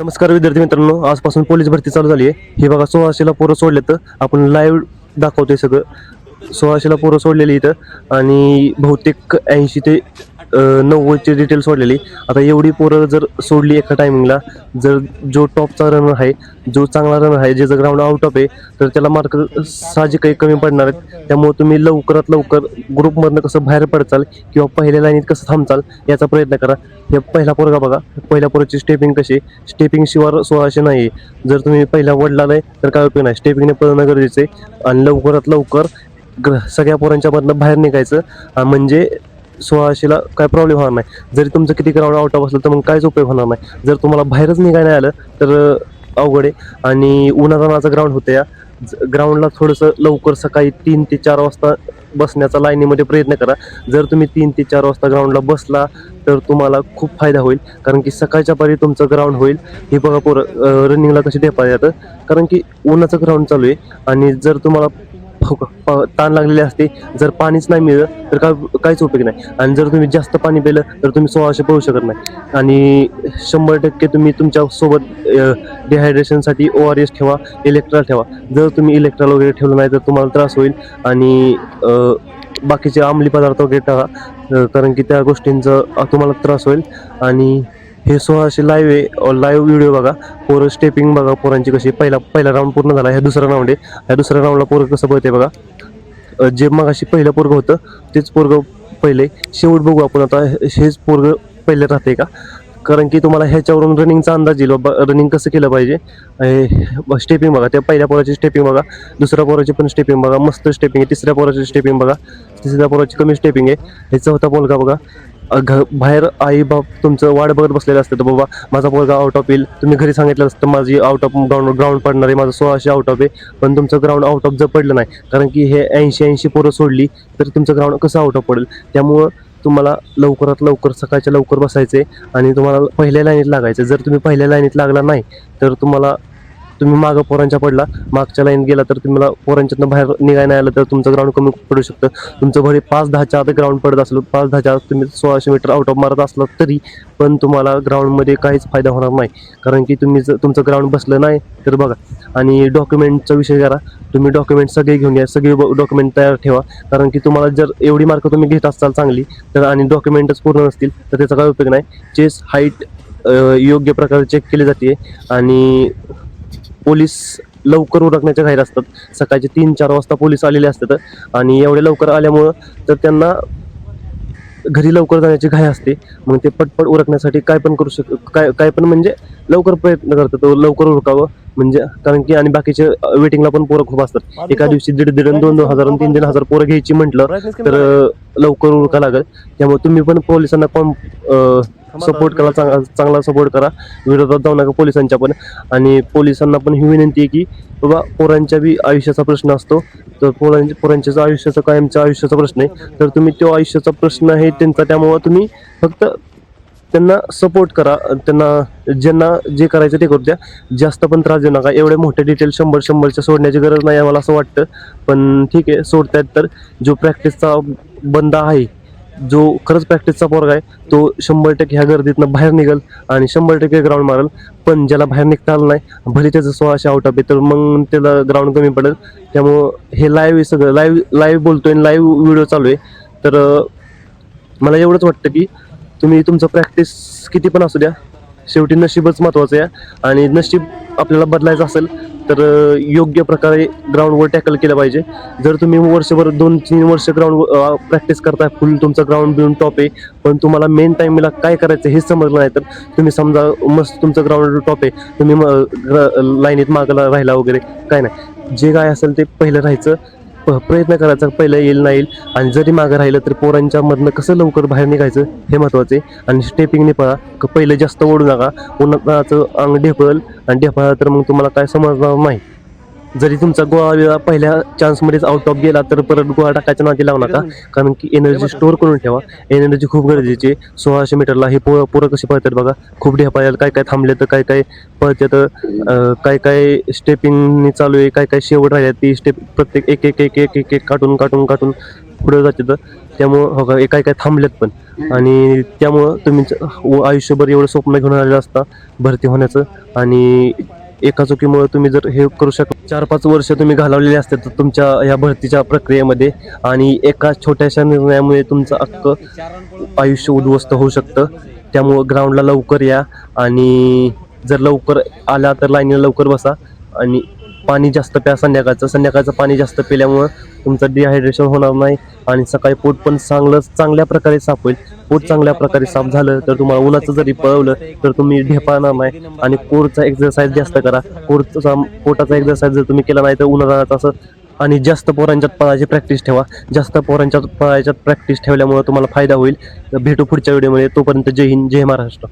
नमस्कार विद्यार्थी मित्रांनो आजपासून पोलीस भरती चालू झाली आहे. हे बघा सोळाशेला पोरं सोडले तर आपण लाईव्ह दाखवतोय सगळं. सोळाशेला पोरं सोडलेली इथं आणि बहुतेक ऐंशी ते नव्वदची डिटेल सोडलेली. आता एवढी पोरं जर सोडली एका टायमिंगला जर जो टॉपचा रनर आहे जो चांगला रनर आहे ज्याचं ग्राउंड आउट ऑफ आहे तर त्याला मार्क साहजिक काही कमी पडणार आहेत. त्यामुळे तुम्ही लवकरात लवकर ग्रुपमधनं कसं बाहेर पडचाल किंवा पहिल्या लाईनीत कसं थांबचाल याचा प्रयत्न करा. हे पहिला पोरगा बघा. पहिल्या पोराची स्टेपिंग कशी स्टेपिंग शिवार सोळाशे नाही जर तुम्ही पहिल्या वडला नाही तर काय उपयोग नाही. स्टेपिंगने पळणं गरजेचं आहे. आणि लवकरात लवकर ग्र सगळ्या पोरांच्या मधनं बाहेर निघायचं. म्हणजे सोळाशेला काय प्रॉब्लेम होणार नाही. जरी तुमचं किती ग्राउंड आउट ऑफ असलं तर मग काहीच उपयोग होणार नाही. जर तुम्हाला बाहेरच निघायला आलं तर अवघड आहे. आणि उन्हाळाचं ग्राउंड होतं या. ग्राउंडला थोडंसं लवकर सकाळी तीन ते चार वाजता बसण्याचा लाईनीमध्ये प्रयत्न करा. जर तुम्ही तीन ते चार वाजता ग्राउंडला बसला तर तुम्हाला खूप फायदा होईल. कारण की सकाळच्या पारी तुमचं ग्राउंड होईल. हे बघा पोरं रनिंगला कशी टेपा येतं कारण की उन्हाचं ग्राउंड चालू आहे. आणि जर तुम्हाला हो फ- ताण लागलेले असते. जर पाणीच नाही मिळलं तर काय काहीच उपयोग नाही. आणि जर तुम्ही जास्त पाणी पिलं तर तुम्ही सोळाशे पळू शकत नाही. आणि शंभर टक्के तुम्ही तुमच्यासोबत डिहायड्रेशनसाठी ओ आर एस ठेवा इलेक्ट्रॉल ठेवा. जर तुम्ही इलेक्ट्रॉल वगैरे ठेवलं नाही तर तुम्हाला त्रास होईल. आणि बाकीचे अंमली पदार्थ वगैरे टाका कारण की त्या गोष्टींचा तुम्हाला त्रास होईल. आणि हे सोळाशे लाईव्ह आहे. लाईव्ह व्हिडिओ बघा. पोरं स्टेपिंग बघा. पोरांची कशी पहिला पहिला राऊंड पूर्ण झाला. ह्या दुसरा राऊंड आहे. ह्या दुसऱ्या राऊंडला पोरं कसं पळते बघा. जे मग अशी पहिलं पोरगं होतं तेच पोरगं पहिले. शेवट बघू आपण आता. हे- हेच पोरगं पहिले राहते का? कारण की तुम्हाला ह्याच्यावरून रनिंगचा अंदाज येईल. बाबा रनिंग कसं केलं पाहिजे? स्टेपिंग बघा. त्या पहिल्या पोराची स्टेपिंग बघा. दुसऱ्या पोराची पण स्टेपिंग बघा. मस्त स्टेपिंग आहे. तिसऱ्या पोराची स्टेपिंग बघा. तिसऱ्या पोराची कमी स्टेपिंग आहे. हे चौथा पोरगा बघा. घ बाहेर आई बाप तुमचं वाट बघत बसलेलं असतं तर बाबा माझा पोरगा आउट ऑफ येईल तुम्ही घरी सांगितलं असतं माझी आउट ऑफ ग्राउंड ग्राउंड पडणार आहे माझं सोळाशे आउट ऑफ आहे. पण तुमचं ग्राउंड आउट ऑफ जर पडलं नाही कारण की हे ऐंशी ऐंशी पोरं सोडली तर तुमचं ग्राउंड कसं आउट ऑफ पडेल? त्यामुळं तुम्हाला लवकरात लवकर सकाळच्या लवकर बसायचे आणि तुम्हाला पहिल्या लाईनीत लागायचं जर तुम्ही पहिल्या लाईनीत लागला नाही तर तुम्हाला तुम्ही मागं पोरांच्या पडला मागच्या लाईन गेला तर तुम्हाला पोरांच्यातनं बाहेर निघायला नाही आलं तर तुमचं ग्राउंड कमी पडू शकतं. तुमचं भले पाच दहाच्या आत ग्राउंड पडत असलं पाच दहाच्या आत तुम्ही सोळाशे मीटर आउट ऑफ मारत असलात तरी पण तुम्हाला ग्राउंडमध्ये काहीच फायदा होणार नाही. कारण की तुम्ही जर तुमचं ग्राउंड बसलं नाही तर बघा. आणि डॉक्युमेंटचा विषय करा. तुम्ही डॉक्युमेंट सगळे घेऊन या सगळे डॉक्युमेंट तयार ठेवा. कारण की तुम्हाला जर एवढी मार्क तुम्ही घेत असाल चांगली तर आणि डॉक्युमेंटच पूर्ण नसतील तर त्याचा काय उपयोग नाही. चेस हाईट योग्य प्रकारे चेक केली जाते. आणि पोलीस लवकर उरकण्याच्या घाईत असतात. सकाळचे तीन चार वाजता पोलीस आलेले असतात आणि एवढे लवकर आल्यामुळं तर त्यांना घरी लवकर जाण्याची घाई असते. मग ते पटपट उरकण्यासाठी काय पण करू शक काय काय पण म्हणजे लवकर प्रयत्न करतात. तो लवकर उरकावं म्हणजे कारण की आणि बाकीचे वेटिंगला पण पोरं खूप असतात. एका दिवशी दीड दीड दोन दोन हजार तीन तीन हजार पोरं घ्यायची म्हटलं तर लवकर उरका लागेल. त्यामुळे तुम्ही पण पोलिसांना पण सपोर्ट करा चांगला चांगला सपोर्ट करा. विरोधात जाऊ नका पोलिसांच्या पण. आणि पोलिसांना पण ही विनंती आहे की बाबा पोरांच्या बी आयुष्याचा प्रश्न असतो. तर पोरांच्या पोरांच्या आयुष्याचा कायमच्या आयुष्याचा प्रश्न आहे. तर तुम्ही तो आयुष्याचा प्रश्न आहे त्यांचा त्यामुळं तुम्ही फक्त त्यांना सपोर्ट करा. त्यांना ज्यांना जे करायचं ते करू द्या. जास्त पण त्रास देऊ नका. एवढे मोठे डिटेल शंभर शंभरच्या सोडण्याची गरज नाही आहे मला असं वाटतं. पण ठीक आहे सोडतायत तर जो प्रॅक्टिसचा बंदा आहे जो खरंच प्रॅक्टिसचा पोरगा आहे तो शंभर टक्के ह्या गर्दीतनं बाहेर निघेल आणि शंभर टक्के ग्राउंड मारेल. पण ज्याला बाहेर निघता आलं नाही भले त्याचं सोळाशे आउट ऑफ आहे तर मग त्याला ग्राउंड कमी पडेल. त्यामुळं हे लाईव्ह सगळं. लाईव्ह लाईव्ह बोलतोय लाईव्ह व्हिडिओ चालू आहे. तर मला एवढंच वाटतं की तुम्ही तुमचं प्रॅक्टिस किती पण असू द्या शेवटी नशीबच महत्त्वाचं आहे. आणि नशीब आपल्याला बदलायचं असेल तर योग्य प्रकारे ग्राउंडवर टॅकल केलं पाहिजे. जर तुम्ही वर्षभर दोन तीन वर्ष ग्राउंड प्रॅक्टिस करताय फुल तुमचं ग्राउंड बिऊन टॉप आहे. पण तुम्हाला मेन टाईमला काय करायचं हे समजलं नाही तर तुम्ही समजा मस्त तुमचं ग्राउंड टॉप आहे. तुम्ही लाईनीत मागला राहिला वगैरे काय नाही. जे काय असेल ते पहिलं राहायचं. प- प्रयत्न करायचा पहिलं येईल नाही येईल आणि जरी मागं राहिलं तर पोरांच्या मधनं कसं लवकर बाहेर निघायचं हे महत्त्वाचे आणि स्टेपिंगने पळा क- पहिलं जास्त ओढू नका उन्हाचं अंग ढेपळल आणि ढेपळलं तर मग तुम्हाला काय समजणार नाही. जरी तुमचा गोळा वेळा पहिल्या चान्समध्येच आउट ऑफ गेला तर परत गोळा टाकायचा नादी लावू नका. कारण की एनर्जी स्टोअर करून ठेवा. एनर्जी खूप गरजेची आहे. सोळाशे मीटरला हे पोरं पोरं कशी पळतात बघा. खूप ढेपायला काय काय थांबले तर काय काय पळतात काय काय स्टेपिंग चालू आहे काय काय शेवट राहिल्या ती स्टेप प्रत्येक एक एक एक एक एक एक काटून काटून काटून पुढे तर त्यामुळं हो का काय काय थांबलेत पण. आणि त्यामुळं तुम्ही व आयुष्यभर एवढं स्वप्न घेऊन आलेलं असता भरती होण्याचं. आणि एका चुकीमुळे तुम्ही जर हे करू शकता. चार पाच वर्ष तुम्ही घालवलेले असते तर तुमच्या या भरतीच्या प्रक्रियेमध्ये आणि एका छोट्याशा निर्णयामुळे तुमचं अख्खं आयुष्य उद्ध्वस्त होऊ शकतं. त्यामुळं ग्राउंडला लवकर या आणि जर लवकर आला तर लाईनीला लवकर बसा आणि पाणी जास्त प्या संध्याकाळचं. संध्याकाळचं पाणी जास्त पिल्यामुळं तुमचं डिहायड्रेशन होणार नाही आणि सकाळी पोट पण चांगलं चांगल्या प्रकारे साफ होईल. पोट चांगल्या प्रकारे साफ झालं तर तुम्हाला उन्हाचं जरी पळवलं तर तुम्ही ढेपाळणार नाही. आणि कोरचा एक्सरसाइज जास्त करा. कोरचा पोटाचा एक्सरसाइज जर तुम्ही केला नाही तर उन्हाळ्यात असं आणि जास्त पोरांच्यात पळायची प्रॅक्टिस ठेवा. जास्त पोरांच्यात पळायच्यात प्रॅक्टिस ठेवल्यामुळे तुम्हाला फायदा होईल. भेटू पुढच्या व्हिडिओमध्ये तोपर्यंत जय हिंद जय महाराष्ट्र.